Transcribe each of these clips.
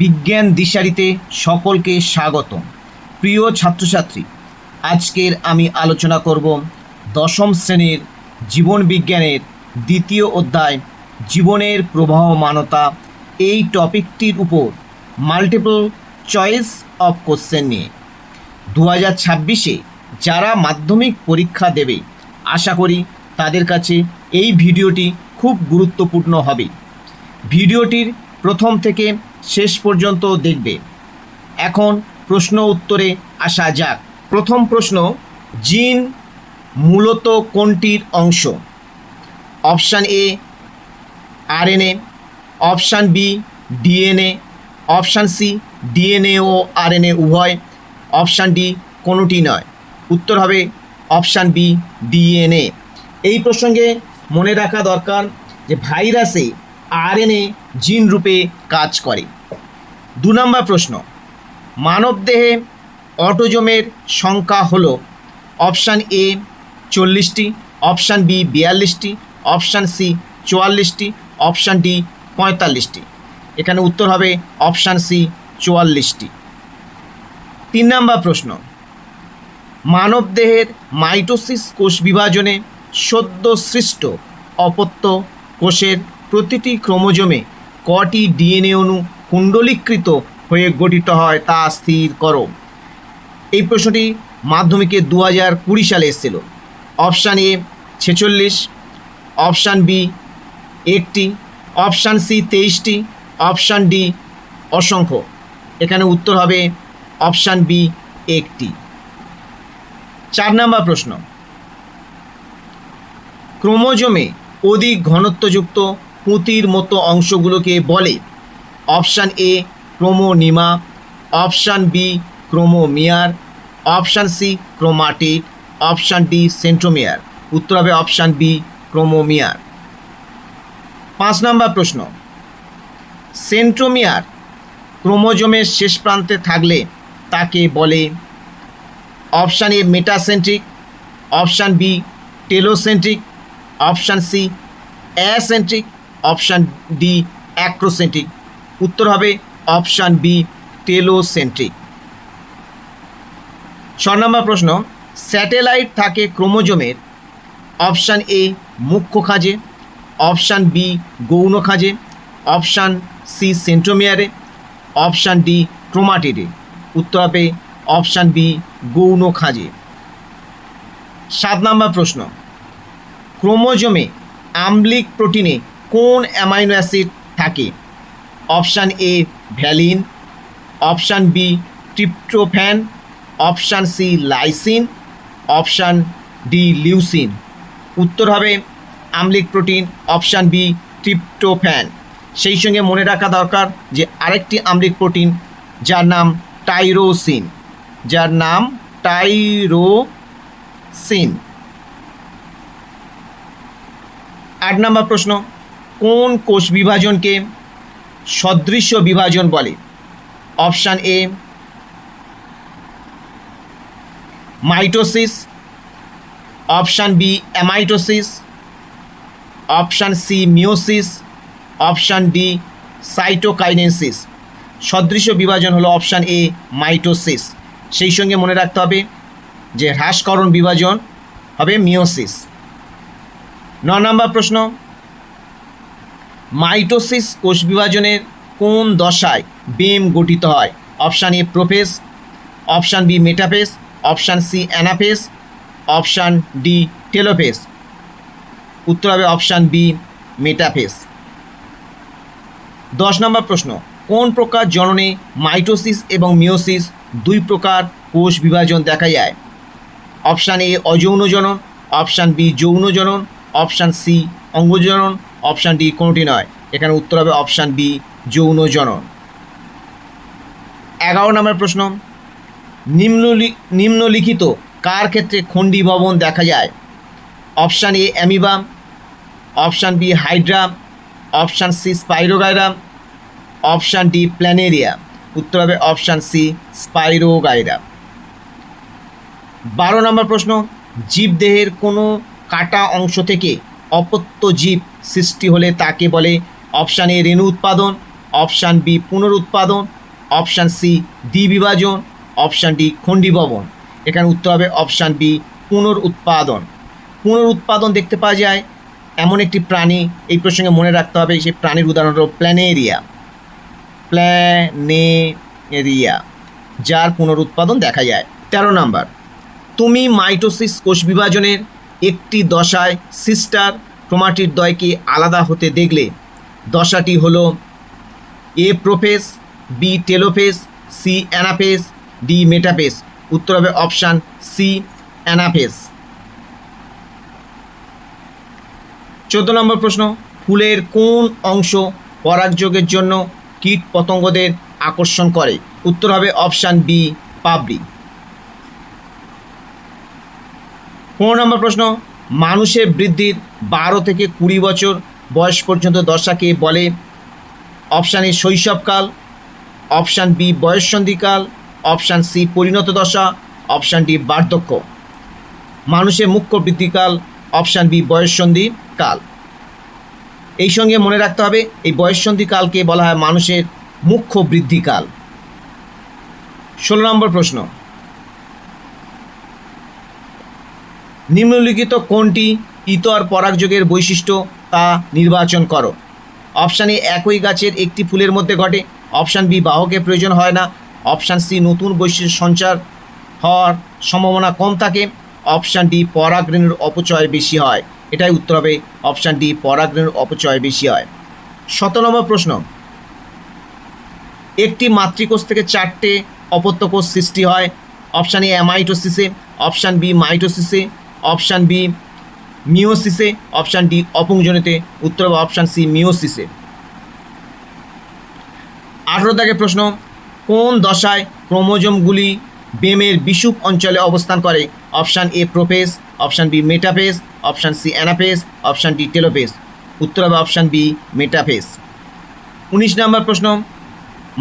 বিজ্ঞান দিশারিতে সকলকে স্বাগত প্রিয় ছাত্রছাত্রী, আজকের আমি আলোচনা করব দশম শ্রেণির জীবন বিজ্ঞানের দ্বিতীয় অধ্যায়, জীবনের প্রবাহমানতা। এই টপিকটির উপর মাল্টিপল চয়েস অফ কোশ্চেন নিয়ে। দু হাজার ছাব্বিশে যারা মাধ্যমিক পরীক্ষা দেবে, আশা করি তাদের কাছে এই ভিডিওটি খুব গুরুত্বপূর্ণ হবে। ভিডিওটির প্রথম থেকে শেষ পর্যন্ত দেখবে। এখন প্রশ্ন উত্তরে আসা যাক। প্রথম প্রশ্ন, জিন মূলত কোনটির অংশ? Option A, RNA. Option B, DNA. Option C, DNA O RNA উভয়। অপশান ডি, কোনোটি নয়। উত্তর হবে অপশান বি, ডিএনএ। এই প্রসঙ্গে মনে রাখা দরকার যে ভাইরাসে আরএনএ জিন রূপে কাজ করে। দু নম্বর প্রশ্ন মানবদেহে অটোজোমের সংখ্যা হলো অপশান এ চল্লিশটি, অপশান বি বিয়াল্লিশটি, অপশান সি চুয়াল্লিশটি, অপশান ডি পঁয়তাল্লিশটি। এখানে উত্তর হবে অপশান সি চুয়াল্লিশটি। তিন নম্বর প্রশ্ন মানবদেহের মাইটোসিস কোষ বিভাজনে সদ্য সৃষ্ট অপত্য কোষের প্রতিটি ক্রোমোজোমে কটি ডিএনএ অণু কুণ্ডলীকৃত হয়ে গঠিত হয় তা স্থির করো। এই প্রশ্নটি মাধ্যমিকে দু হাজার কুড়ি সালে এসেছিল। অপশান এ ছেচল্লিশ, অপশান বি একটি, অপশান সি তেইশটি, অপশান ডি অসংখ্য। এখানে উত্তর হবে অপশান বি একটি। চার নম্বর প্রশ্ন। ক্রোমোজোমে অধিক ঘনত্বযুক্ত পুঁতির মতো অংশগুলোকে বলে। Option A chromonema. Option B chromomere. Option C chromatid. Option D centromere. উত্তর হবে অপশান বি ক্রোমোমিয়ার। পাঁচ নম্বর প্রশ্ন। সেন্ট্রোমিয়ার ক্রোমোজোমের শেষ প্রান্তে থাকলে তাকে বলে option A metacentric. Option B telocentric. Option C acentric. Option D acrocentric. উত্তর হবে অপশান বি টেলোসেন্ট্রিক। ছ নম্বর প্রশ্ন, স্যাটেলাইট থাকে ক্রোমোজোমের। অপশান এ মুখ্য খাঁজে, অপশান বি গৌণ খাঁজে, অপশান সি সেন্ট্রোমিয়ারে, অপশান ডি ক্রোমাটিডে। উত্তর হবে অপশান বি গৌণ খাঁজে। সাত নম্বর প্রশ্ন, ক্রোমোজোমে আম্লিক প্রোটিনে কোন অ্যামাইনো অ্যাসিড থাকে? Option A valine, option B tryptophan, option C lysine, option D leucine. উত্তর হবে আম্লিক প্রোটিন, অপশান বি ট্রিপ্টোফ্যান। সেই সঙ্গে মনে রাখা দরকার যে আরেকটি আম্লিক প্রোটিন, যার নাম টাইরোসিন। যার নাম টাইরোসিন। আট নম্বর প্রশ্ন। কোন কোষ বিভাজনকে সদৃশ্য বিভাজন বলে? Option A, mitosis. Option B, amitosis. Option C meiosis option D, cytokinesis. সদৃশ্য বিভাজন হলো অপশান এ, মাইটোসিস। সেই সঙ্গে মনে রাখতে হবে যে হ্রাসকরণ বিভাজন হবে মিওসিস ন নম্বর প্রশ্ন মাইটোসিস কোষ বিভাজনের কোন দশায় বেম গঠিত হয়? Option A prophase option B metaphase option C anaphase option D telophase উত্তর হবে অপশান বি মেটাফেস দশ নম্বর প্রশ্ন, কোন প্রকার জননে মাইটোসিস এবং মিওসিস দুই প্রকার কোষ বিভাজন দেখা যায়? অপশান এ অযৌন জনন, অপশান বি যৌন জনন, অপশান সি অঙ্গজনন অপশান ডি কোনোটি নয়। এখানে উত্তর হবে অপশান বি, যৌন জনন। এগারো নম্বর প্রশ্ন। নিম্নলি, নিম্নলিখিত কার ক্ষেত্রে খণ্ডী ভবন দেখা যায়? অপশান এ অ্যামিবাম, অপশান বি হাইড্রাম, অপশান সি স্পাইরোগাইরাম, অপশান ডি প্ল্যানেরিয়া। উত্তর হবে অপশান সি স্পাইরোগাইরা বারো নম্বর প্রশ্ন, জীবদেহের কোনো কাটা অংশ থেকে অপত্য জীব সৃষ্টি হলে তাকে বলে অপশান এ রেণু উৎপাদন, অপশান বি পুনরুৎপাদন, অপশান সি দ্বিবিভাজন অপশান ডি খণ্ডীভবন এখানে উত্তর হবে অপশান বি পুনরুৎপাদন। পুনরুৎপাদন দেখতে পাওয়া যায় এমন একটি প্রাণী, এই প্রসঙ্গে মনে রাখতে হবে সেই প্রাণীর উদাহরণ হলো প্ল্যানেরিয়া। প্ল্যানেরিয়া, যার পুনরুৎপাদন দেখা যায়। তেরো নাম্বার, তুমি মাইটোসিস কোষ বিভাজনের একটি দশায় সিস্টার ক্রোমাটির দয়কে আলাদা হতে দেখলে দশাটি হলো A prophase B telophase C anaphase D metaphase উত্তর হবে অপশান সি অ্যানাফেস চোদ্দ নম্বর প্রশ্ন, ফুলের কোন অংশ পরাগযোগের জন্য কীট পতঙ্গদের আকর্ষণ করে? উত্তর হবে অপশান বি পাবলি পনেরো নম্বর প্রশ্ন মানুষের বৃদ্ধির বারো থেকে কুড়ি বছর বয়স পর্যন্ত দশাকে বলে। অপশান এ শৈশবকাল। অপশান বি বয়ঃসন্ধিকাল। অপশান সি পরিণত দশা। অপশান ডি বার্ধক্য। মানুষের মুখ্য বৃদ্ধিকাল। অপশান বি বয়ঃসন্ধি কাল এই সঙ্গে মনে রাখতে হবে, এই বয়ঃসন্ধি কালকে বলা হয় মানুষের মুখ্য বৃদ্ধিকাল। ষোলো নম্বর প্রশ্ন। নিম্নলিখিত কোনটি ইতর পরাগযোগের বৈশিষ্ট্য তা নির্বাচন করো। অপশান এ একই গাছের একটি ফুলের মধ্যে ঘটে। অপশান বি বাহকের প্রয়োজন হয় না। অপশান সি নতুন বৈশিষ্ট্য সঞ্চার হওয়ার সম্ভাবনা কম থাকে। অপশান ডি পরাগরেণুর অপচয় বেশি হয়। এটাই উত্তর হবে অপশান ডি পরাগরেণুর অপচয় বেশি হয়। শত নম্বর প্রশ্ন। একটি মাতৃকোষ থেকে চারটে অপত্যকোষ সৃষ্টি হয়। অপশান এ অ্যামাইটোসিসে, অপশান বি মাইটোসিসে অপশান বি মিওসিসে অপশান ডি, অপুংজনিতে। উত্তর হবে অপশান সি মিওসিসে আঠেরো দাগের প্রশ্ন, কোন দশায় ক্রোমোজোমগুলি বেমের বিষুপ অঞ্চলে অবস্থান করে? Option A prophase option B metaphase option C anaphase option D telophase উত্তর হবে অপশান বি মেটাফেস উনিশ নম্বর প্রশ্ন,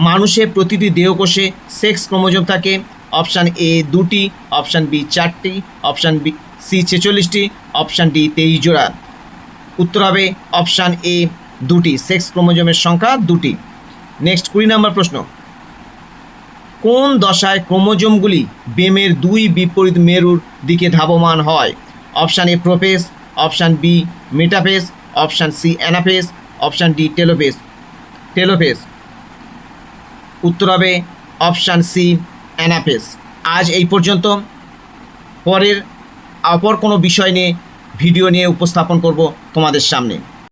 মানুষের প্রতিটি দেহকোষে সেক্স ক্রোমোজোম থাকে? অপশান এ, দুটি। অপশান বি, চারটি। অপশান বি সি ছেচল্লিশটি, অপশান ডি তেইশ জোড়া। উত্তর হবে অপশান এ দুটি, সেক্স ক্রোমোজোমের সংখ্যা দুটি। নেক্সট কুড়ি নম্বর প্রশ্ন। কোন দশায় ক্রোমোজোমগুলি বেমের দুই বিপরীত মেরুর দিকে ধাবমান হয়? Option A prophase option B metaphase option C anaphase option D telophase telophase উত্তর হবে অপশান সি অ্যানাফেস আজ এই পর্যন্ত। পরের অপর কোনো বিষয় নিয়ে ভিডিও নিয়ে উপস্থাপন করব তোমাদের সামনে।